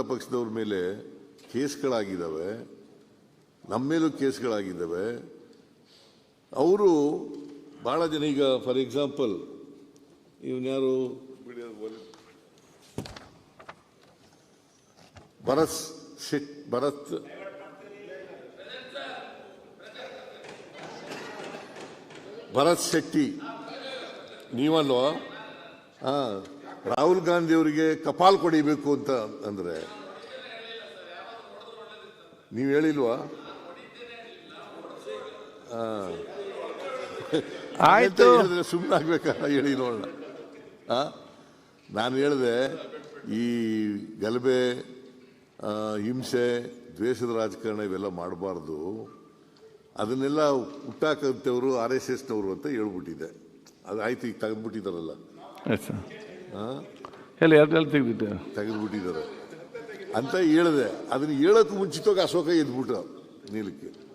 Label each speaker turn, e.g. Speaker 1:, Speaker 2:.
Speaker 1: ಪಕ್ಷದವ್ರ ಮೇಲೆ ಕೇಸ್ಗಳಾಗಿದ್ದಾವೆ, ನಮ್ಮ ಮೇಲೂ ಕೇಸ್ಗಳಾಗಿದ್ದಾವೆ. ಅವರು ಭಾಳ ಜನ, ಈಗ ಫಾರ್ ಎಕ್ಸಾಂಪಲ್ ಇವನ್ಯಾರು? ಭರತ್ ಶೆಟ್, ಭರತ್ ಭರತ್ ಶೆಟ್ಟಿ. ನೀವಲ್ವಾ? ಹಾ. ರಾಹುಲ್ ಗಾಂಧಿ ಅವರಿಗೆ ಕಪಾಲ್ ಕೊಡಿಬೇಕು ಅಂತ ಅಂದ್ರೆ ನೀವು ಹೇಳಿಲ್ವಾ?
Speaker 2: ಆಯ್ತು.
Speaker 1: ಹೇಳಿದ್ರೆ ಸುಮ್ಮನೆ ಆಗ್ಬೇಕಾ ಹೇಳಿ ನೋಡೋಣ? ನಾನು ಹೇಳಿದೆ ಈ ಗಲಭೆ ಹಿಂಸೆ ದ್ವೇಷದ ರಾಜಕಾರಣ ಇವೆಲ್ಲ ಮಾಡಬಾರ್ದು. ಅದನ್ನೆಲ್ಲ ಹುಟ್ಟಾಕಂತವರು ಆರ್ ಎಸ್ ಎಸ್ನವರು ಅಂತ ಹೇಳ್ಬಿಟ್ಟಿದೆ. ಅದು ಆಯ್ತು ಈಗ ತೆಗೆದ್ಬಿಟ್ಟಿದಾರಲ್ಲ
Speaker 2: ಹೇಳಿ ಎರಡು ತೆಗೆದುಬಿಟ್ಟಿದ್ದಾರೆ
Speaker 1: ತೆಗೆದ್ಬಿಟ್ಟಿದ್ದಾರೆ. ಅಂತ ಹೇಳಿದೆ. ಅದನ್ನ ಹೇಳೋಕ್ಕೆ ಮುಂಚಿತವಾಗಿ ಅಶೋಕ ಎದ್ಬಿಟ್ಟ ನೀಲಕ್ಕೆ.